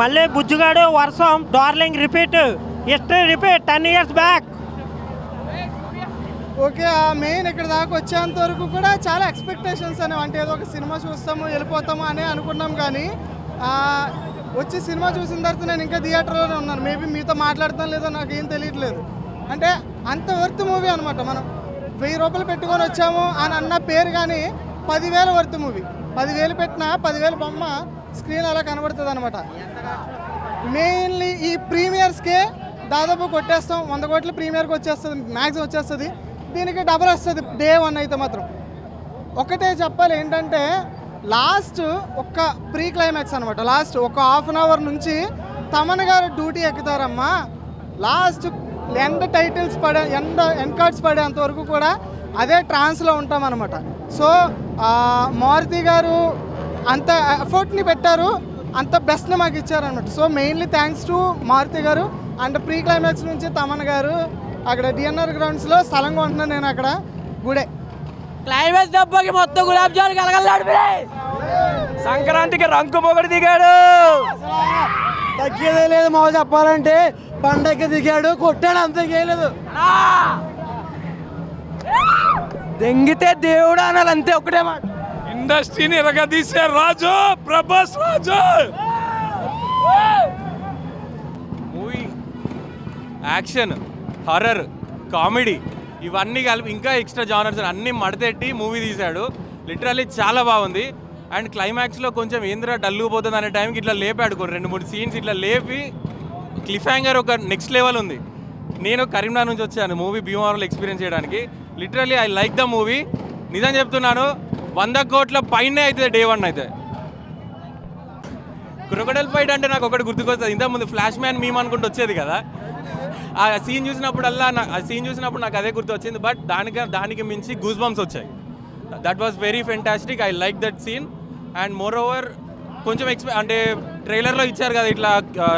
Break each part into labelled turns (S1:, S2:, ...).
S1: మళ్ళీ బుజ్జుగాడు వర్షం darling repeat history repeat ten years back.
S2: Okay ఆ మెయిన్ ఇక్కడ దాకా వచ్చేంత వరకు కూడా చాలా ఎక్స్పెక్టేషన్స్ అనేవి అంటే ఏదో ఒక సినిమా చూస్తాము వెళ్ళిపోతాము అని అనుకున్నాం కానీ వచ్చి సినిమా చూసిన తర్వాత నేను ఇంకా థియేటర్లోనే ఉన్నాను. మేబీ మీతో మాట్లాడతాను లేదో నాకు ఏం తెలియట్లేదు. అంటే అంత వర్త్ మూవీ అనమాట మనం. వెయ్యి రూపాయలు పెట్టుకొని వచ్చాము అని అన్న పేరు కానీ పదివేల వర్త్ మూవీ పదివేలు పెట్టినా పదివేల బొమ్మ స్క్రీన్ అలా కనబడుతుంది అనమాట మెయిన్లీ ఈ ప్రీమియర్స్కే దాదాపు కొట్టేస్తాం. వంద కోట్లు ప్రీమియర్కి వచ్చేస్తుంది మ్యాక్సిమం వచ్చేస్తుంది. దీనికి డబల్ వస్తుంది డే వన్ అయితే మాత్రం. ఒకటే చెప్పాలి ఏంటంటే లాస్ట్ ఒక్క ప్రీ క్లైమాక్స్ అనమాట లాస్ట్ ఒక హాఫ్ అన్ అవర్ నుంచి తమన్ గారు డ్యూటీ ఎక్కుతారమ్మా. లాస్ట్ ఎండ్ టైటిల్స్ పడే ఎండ్ ఎండ్ కార్డ్స్ పడేంత వరకు కూడా అదే ట్రాన్స్లో ఉంటాం అనమాట సో మారుతి గారు అంత ఎఫర్ట్ని పెట్టారు అంత బెస్ట్ని మాకు ఇచ్చారనమాట so mainly thanks to Maruthi గారు అండ్ ప్రీ క్లైమాక్స్ నుంచి తమన్ గారు అక్కడ డిఎన్ఆర్ గ్రౌండ్స్లో స్థలంగా ఉంటున్నాను నేను అక్కడ గుడే.
S3: క్లైమాక్స్ దెబ్బకి మొత్తం గులాబ్ జామున్ కలగలాడు
S4: సంక్రాంతికి రంకు మొగడు దిగాడు.
S5: తగ్గేదే లేదు మాకు చెప్పాలంటే. పండగకి దిగాడు కొట్టాడు అంతే చేయలేదు
S4: దెంగితే దేవుడు అనాలి అంతే ఒకటే మాట.
S6: ఇండస్ట్రీని ఎరగదీసే Raju Prabhas Raju!
S7: Movie action horror comedy ఇవన్నీ కలిపి ఇంకా ఎక్స్ట్రా జానర్స్ అన్నీ మడతెట్టి మూవీ తీశాడు. లిటరల్లీ చాలా బాగుంది. అండ్ క్లైమాక్స్లో కొంచెం ఏంద్రా డల్లు పోతుంది అనే టైంకి ఇట్లా లేపాడు రెండు మూడు సీన్స్ ఇట్లా లేపి క్లిఫ్ హ్యాంగర్ ఒక నెక్స్ట్ లెవెల్ ఉంది. నేను కరీంనగర్ నుంచి వచ్చాను మూవీ భీమవరంలో ఎక్స్పీరియన్స్ చేయడానికి. Literally I like the movie నిజం చెప్తున్నాను వంద కోట్ల పైన అవుతుంది డే వన్ అయితే. క్రొకడల్ ఫైట్ అంటే నాకు ఒకటి గుర్తుకొస్తుంది. ఇంతకు ముందు ఫ్లాష్ మ్యాన్ మేము అనుకుంటూ వచ్చేది కదా. ఆ సీన్ చూసినప్పుడల్లా నా ఆ సీన్ చూసినప్పుడు నాకు అదే గుర్తు వచ్చింది బట్ దానికి దానికి మించి గూస్ బంప్స్ వచ్చాయి. That was very fantastic I like that scene and more over కొంచెం ఎక్స్పె అంటే ట్రైలర్లో ఇచ్చారు కదా ఇట్లా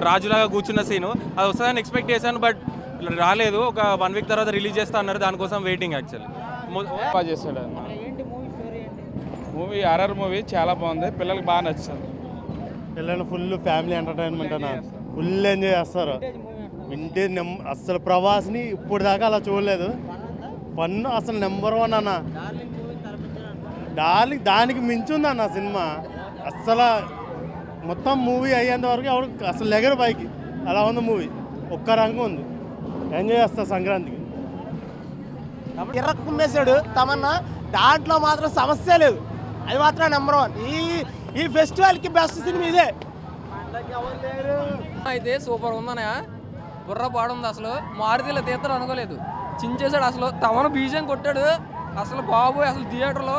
S7: రాజులాగా కూర్చున్న సీను. అది వస్తుందని ఎక్స్పెక్ట్ చేశాను బట్ రాలేదు. ఒక వన్ వీక్ తర్వాత రిలీజ్ చేస్తా అన్నారు దానికోసం వెయిటింగ్ యాక్చువల్లీ
S8: చేస్తాడు మూవీ హర్రర్ మూవీ చాలా బాగుంది. పిల్లలకు బాగా నచ్చుతుంది.
S5: పిల్లలు ఫుల్ ఫ్యామిలీ ఎంటర్టైన్మెంట్ అన్న. ఫుల్ ఎంజాయ్ చేస్తారు. వింటే నెం అసలు ప్రభాస్ని ఇప్పుడు దాకా అలా చూడలేదు. పన్ను అసలు నెంబర్ వన్ అన్న. దానికి దానికి మించి ఉంది అన్న సినిమా. అస్సలు మొత్తం మూవీ అయ్యేంత వరకు ఎవరు అసలు లెగరు పైకి. అలా ఉంది మూవీ. ఒక్క రంగు ఉంది. ఎంజాయ్ చేస్తా సంక్రాంతికి.
S9: కుమ్మేశాడు. తమన్నా దాంట్లో మాత్రం సమస్య లేదు. అది మాత్రం నెంబర్ వన్ ఈ ఈ ఫెస్టివల్కి బెస్ట్ సినిమా ఇదే.
S3: అయితే సూపర్ ఉందనే బుర్ర పాడుంది అసలు. మారుతిలో తీర్థం అనుకోలేదు. చించేశాడు అసలు. తమను బీజం కొట్టాడు. అసలు బాబు అసలు థియేటర్లో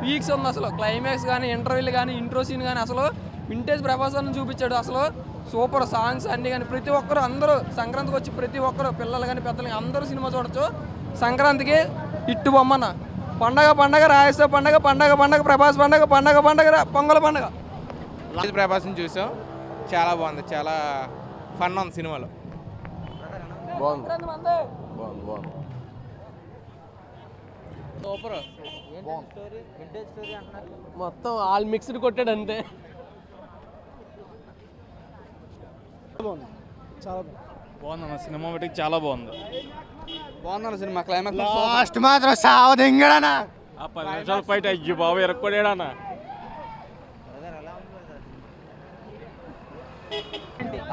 S3: పీక్స్ ఉంది అసలు. క్లైమాక్స్ కానీ ఇంటర్వ్యూలు కానీ ఇంట్రో సీన్ కానీ అసలు వింటేజ్ ప్రభాసాన్ని చూపించాడు అసలు. సూపర్ సాంగ్స్ అన్ని కానీ ప్రతి ఒక్కరు అందరూ సంక్రాంతికి వచ్చి ప్రతి ఒక్కరు పిల్లలు కానీ పెద్దలు కానీ అందరూ సినిమా చూడొచ్చు. సంక్రాంతికి ఇట్టు బొమ్మన్న. పండగ పండగ రాయస పండగ పండగ పండగ ప్రభాస్ పండగ పండగ పండగ పొంగల్ పండగ.
S8: ప్రభాస్ని చూసాం. చాలా బాగుంది. చాలా ఫన్ ఉంది సినిమాలో.
S3: మొత్తం ఆల్ మిక్స్డ్ కొట్టాడు అంతే.
S8: బాగుంది. సినిమా బట్టి చాలా బాగుంది. బాగుందన్న సినిమా క్లైమాక్స్
S5: లాస్ట్ మాత్రం సావదింగడనా
S8: ఆ పది నిమిషాల ఫైట్ అయ్యి బాబు ఎరక్కొడాడన్న.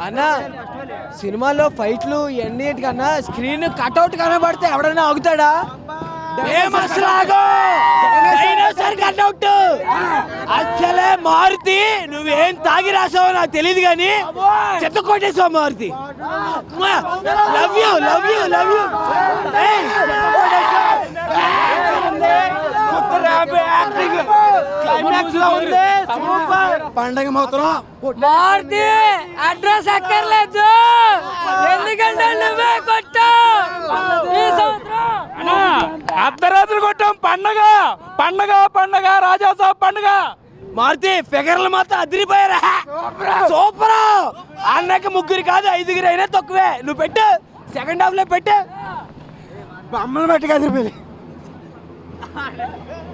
S9: అన్న సినిమాలో ఫైట్లు ఎన్నిటికన్నా స్క్రీన్ కట్అవుట్ కనబడితే ఎవడైనా ఆగుతాడా? కట్అవుట్ అసలే మారుతి నువ్వేం తాగి రాసావో నాకు తెలియదు కానీ చెత్త కొట్టేసావు Maruthi love you love you love you
S5: పండగ మాత్రం
S3: మారుతి అడ్రస్ అక్కర్లేదు. ఎందుకంటే నువ్వే ఈ సంవత్సరం
S4: అర్ధరాత్రి కొట్టాం పండగ! పండగ పండగ రాజాసాబ్ పండగ!
S9: మారుతి ఫిగర్లు మాత్రం అదిరిపోయారా? సూపర్! అన్నకి ముగ్గురు కాదు ఐదుగురు అయినా తక్కువే. నువ్వు పెట్టు. సెకండ్ హాఫ్లో పెట్టు.
S5: అమ్మలు పెట్టి కదిరిపోయి